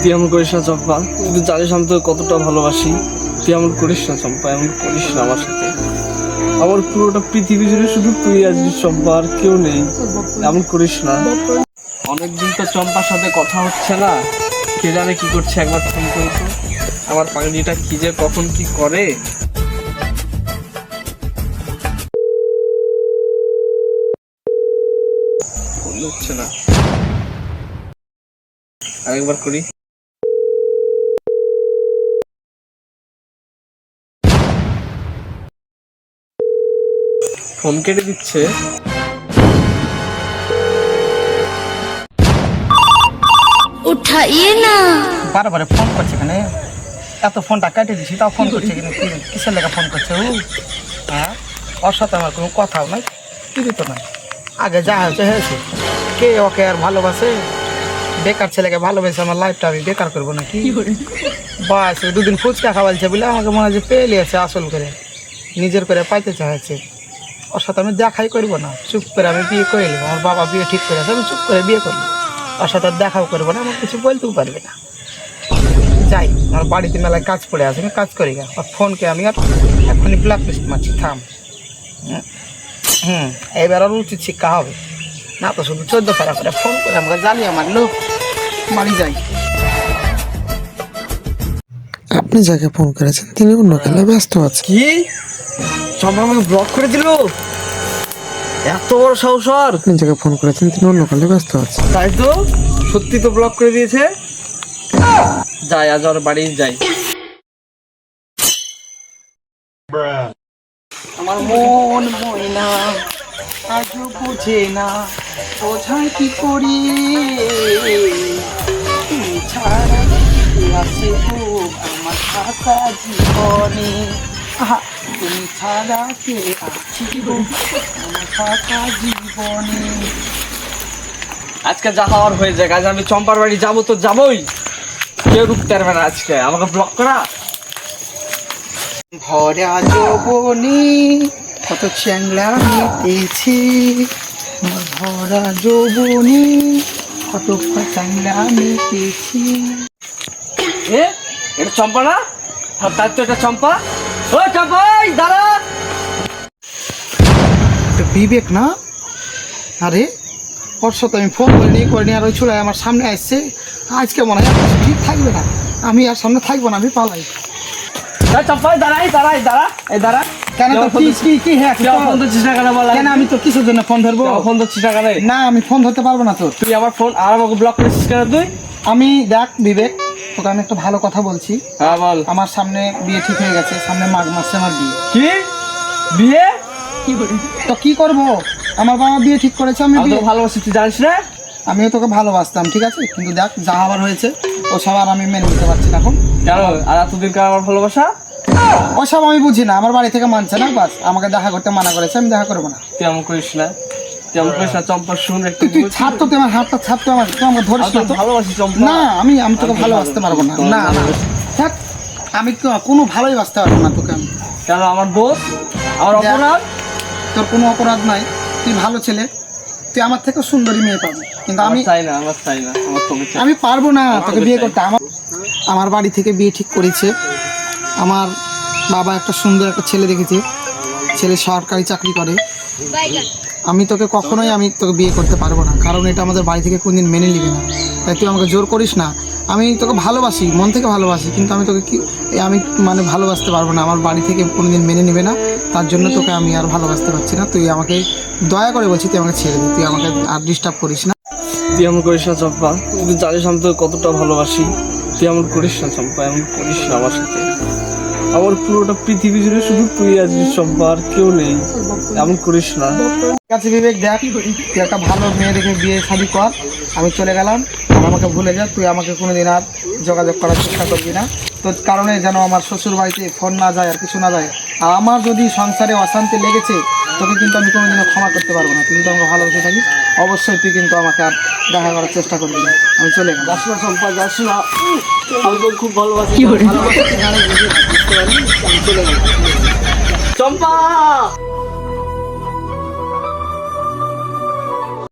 তুই এমন করিস না চম্পা। তুই জানিস আমি তোকে কতটা ভালোবাসি। তুই এমন করিস না চম্পা, এমন করিস না আমার সাথে। আমার পুরোটা পৃথিবী জুড়ে শুধু তুই আছিস চম্পা, আর কেউ নেই। এমন করিস না। অনেকদিন তো চম্পার সাথে কথা হচ্ছে না। কে জানে কি করছে একবার ফোন করে তো। আমার পাগলিটা কি যে কখন কি করে। হচ্ছে না। আরেকবার করি। ফোন কেটে দিচ্ছে। উঠাইয়ে না। বারবার ফোন করছে কেন? এত ফোনটা কেটে দিছি তাও ফোন করছে কেন? কিসের লেখা ফোন করছে ও? হ্যাঁ? ওর সাথে আমার কোনো কথাও নাই কিছু তো নাই। আগে যা হয়েছে হয়েছে। কে ওকে আর ভালোবাসে? বেকার ছেলেকে ভালোবেসে আমার লাইফটা আমি বেকার করব নাকি? বাস দুদিন ফুচকা খাওয়ালছে বলে আমাকে মনে হয় যে পেয়ে লিয়েছে আসল করে। নিজের করে পাইতে চাইছে ওর সাথে আমি দেখাই করব না। চুপ করে আমি বিয়ে করে নেব। আমার বাবা বিয়ে ঠিক করে আছে আমি চুপ করে বিয়ে করব। ওর সাথে আর দেখাও করব না আমার কিছু বলতেও পারবে না। যাই আমার বাড়িতে মেলায় কাজ পড়ে আছে আমি কাজ করি আর ফোনকে আমি আর এখনই ব্ল্যাক লিস্ট মারছি থাম। হুম, এবার আর উচিত শিক্ষা হবে। না তো শুধু চোদ্দ পারা করে ফোন করে আমাকে জানি আমার লোক। বাড়ি যাই। আপনি যাকে ফোন করেছেন তিনি অন্য খেলায় ব্যস্ত আছে। কি? চম্পা আমাকে ব্লক করে দিল? এত বড় সাহসর আপনি যাকে ফোন করেছেন তিনি অন্য খেলায় ব্যস্ত আছে তাই তো? সত্যি তো ব্লক করে দিয়েছে? যাই আজ ওর বাড়ি যাই। আমার মন ময়না আজও বুঝে না বোঝায় কি করি? ছাড়া আছে আমার ফাঁকা জীবনে। তুমি ছাড়া কে আছি ফাঁকা জীবনে আজকে যা হওয়ার হয়ে যায় আজ আমি চম্পার বাড়ি যাব তো যাবোই। কেউ রুখতে পারবে না আজকে আমাকে ব্লক করা। ভরা যৌবনে কত চ্যাংলা মেতেছি। ভরা যৌবনে কত চ্যাংলা মেতেছি। এ এটা চম্পা না? আর তাই তো এটা চম্পা। ও দাঁড়া। বিবেক না? আরে ওর সাথে আমি ফোন করিনি করিনি আর ওই চুড়ায় আমার সামনে আসছে। আজকে মনে হয় ঠিক থাকবে না। আমি আর সামনে থাকব না আমি পালাই। চম্পা এই দাঁড়া এই দাঁড়া। কেন তো কি কি কি হ্যাঁ তো- ফোন কেন বল কেন আমি তো কিসের জন্য ফোন ধরবো? ফোন ধরছিস না আমি ফোন ধরতে পারব না তোর। তুই আমার ফোন আর আমাকে ব্লক করেছিস কেন তুই? আমি দেখ বিবেক তোকে আমি একটা ভালো কথা বলছি। হ্যাঁ বল। আমার সামনে বিয়ে ঠিক হয়ে গেছে সামনে মাঘ মাসে আমার বিয়ে। কি? বিয়ে? তো কি করব? আমার বাবা বিয়ে ঠিক করেছে আমি বিয়ে। ভালোবাসি তুই জানিস না? আমিও তোকে ভালোবাসতাম ঠিক আছে? কিন্তু দেখ যা আবার হয়েছে ও সব আর আমি মেনে নিতে পারছি না এখন। কেন? আর এতদিন কার আমার ভালোবাসা? ওসব আমি বুঝি না আমার বাড়ি থেকে মানছে না বাস। আমাকে দেখা করতে মানা করেছে আমি দেখা করব না। তুই এমন করিস না। তুই আমার হাতটা আমার ধরিস আমি না তো তো। ভালোবাসি না আমি আমি তোকে ভালোবাসতে পারব না। না না। থাক আমি কোনো ভালোই বাসতে পারব না তোকে আমি। কেন আমার দোষ? আমার অপরাধ? তোর কোনো অপরাধ নাই। তুই ভালো ছেলে। তুই আমার থেকে সুন্দরী মেয়ে পাবি। কিন্তু আমি চাই না আমার চাই না আমি পারব না তোকে বিয়ে করতে। আমার আমার বাড়ি থেকে বিয়ে ঠিক করেছে। আমার বাবা একটা সুন্দর একটা ছেলে দেখেছে। ছেলে সরকারি চাকরি করে। আমি তোকে কখনোই, আমি তোকে বিয়ে করতে পারব না। কারণ এটা আমাদের বাড়ি থেকে কোনদিন মেনে নিবি না। তাই তুই আমাকে জোর করিস না। আমি তোকে ভালোবাসি, মন থেকে ভালোবাসি, কিন্তু আমি তোকে কি, আমি মানে ভালোবাসতে পারব না। আমার বাড়ি থেকে কোনোদিন মেনে নেবে না। তার জন্য তোকে আমি আর ভালোবাসতে পারছি না। তুই আমাকে দয়া করে বলছি, তুই আমাকে ছেড়ে দে। তুই আমাকে আর ডিস্টার্ব করিস না। তুই এমন করিস না চম্পা। তুই জানিস আমি তোকে কতটা ভালোবাসি। তুই এমন করিস না চম্পা, এমন করিস না আমার সাথে। আমার পুরোটা পৃথিবী জুড়ে শুধু তুই আছিস চম্পা আর কেউ নেই। এমন করিস না। ঠিক আছে বিবেক দেখ, তুই একটা ভালো মেয়ে দেখে বিয়ে শাদি কর। আমি চলে গেলাম। আর আমাকে ভুলে যা, তুই আমাকে কোনোদিন আর যোগাযোগ করার চেষ্টা করবি না। তোর কারণে যেন আমার শ্বশুর বাড়িতে ফোন না যায় আর কিছু না যায়। আর আমার যদি সংসারে অশান্তি লেগেছে, তোকে কিন্তু আমি কোনোদিনও ক্ষমা করতে পারব না। তুই কিন্তু আমাকে ভালোবেসে থাকিস। অবশ্যই তুই কিন্তু আমাকে আর দেখা করার চেষ্টা করবি। আমি চলে গেলাম। যাস না চম্পা যাস না আমি তো খুব ভালোবাসি। চম্পা!